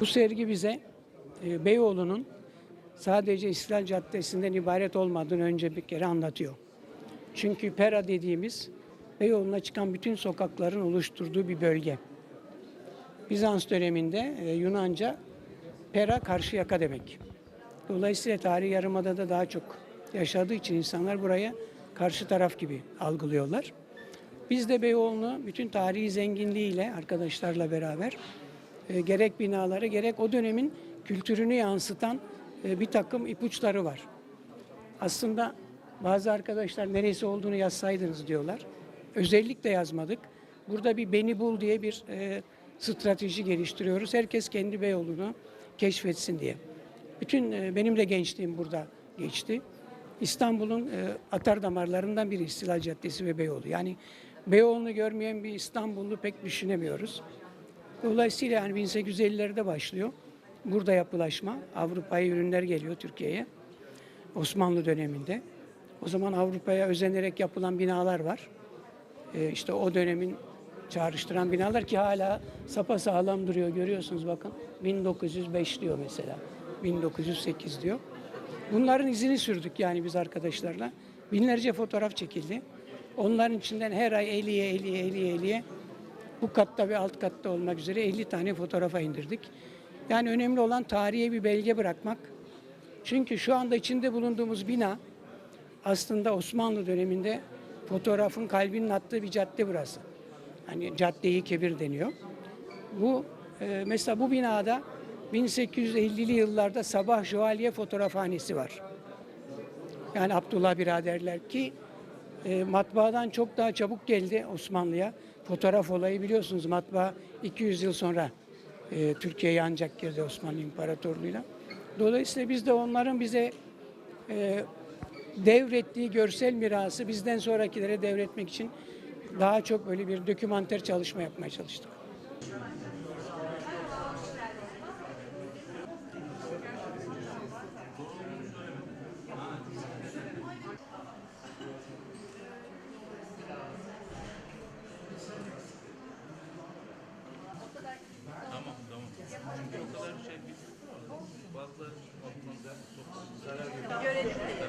Bu sergi bize e, Beyoğlu'nun sadece İstiklal Caddesi'nden ibaret olmadığını önce bir kere anlatıyor. Çünkü Pera dediğimiz Beyoğlu'na çıkan bütün sokakların oluşturduğu bir bölge. Bizans döneminde e, Yunanca Pera karşı yaka demek. Dolayısıyla tarihi yarımadada daha çok yaşadığı için insanlar buraya karşı taraf gibi algılıyorlar. Biz de Beyoğlu'nu bütün tarihi zenginliğiyle arkadaşlarla beraber e, gerek binaları gerek o dönemin kültürünü yansıtan e, bir takım ipuçları var. Aslında bazı arkadaşlar neresi olduğunu yazsaydınız diyorlar. Özellikle yazmadık. Burada bir beni bul diye bir e, strateji geliştiriyoruz. Herkes kendi Beyoğlu'nu keşfetsin diye. Bütün e, benim de gençliğim burada geçti. İstanbul'un e, atar damarlarından biri İstiklal Caddesi ve Beyoğlu. Yani Beyoğlu'nu görmeyen bir İstanbullu pek düşünemiyoruz. Dolayısıyla yani 1850'lerde başlıyor. Burada yapılaşma. Avrupa'ya ürünler geliyor Türkiye'ye. Osmanlı döneminde. O zaman Avrupa'ya özenerek yapılan binalar var. Ee, işte o dönemin çağrıştıran binalar ki hala sapa sağlam duruyor görüyorsunuz bakın. 1905 diyor mesela. 1908 diyor. Bunların izini sürdük yani biz arkadaşlarla. Binlerce fotoğraf çekildi. Onların içinden her ay 50'ye 50'ye 50'ye 50'ye bu katta ve alt katta olmak üzere 50 tane fotoğrafa indirdik. Yani önemli olan tarihe bir belge bırakmak. Çünkü şu anda içinde bulunduğumuz bina aslında Osmanlı döneminde fotoğrafın kalbinin attığı bir cadde burası. Hani caddeyi kebir deniyor. Bu e, mesela bu binada 1850'li yıllarda Sabah Şövalye fotoğrafhanesi var. Yani Abdullah biraderler ki e, matbaadan çok daha çabuk geldi Osmanlı'ya. Fotoğraf olayı biliyorsunuz matbaa 200 yıl sonra e, Türkiye'ye ancak girdi Osmanlı İmparatorluğu'yla. Dolayısıyla biz de onların bize e, devrettiği görsel mirası bizden sonrakilere devretmek için daha çok böyle bir dokümanter çalışma yapmaya çalıştık. Merci.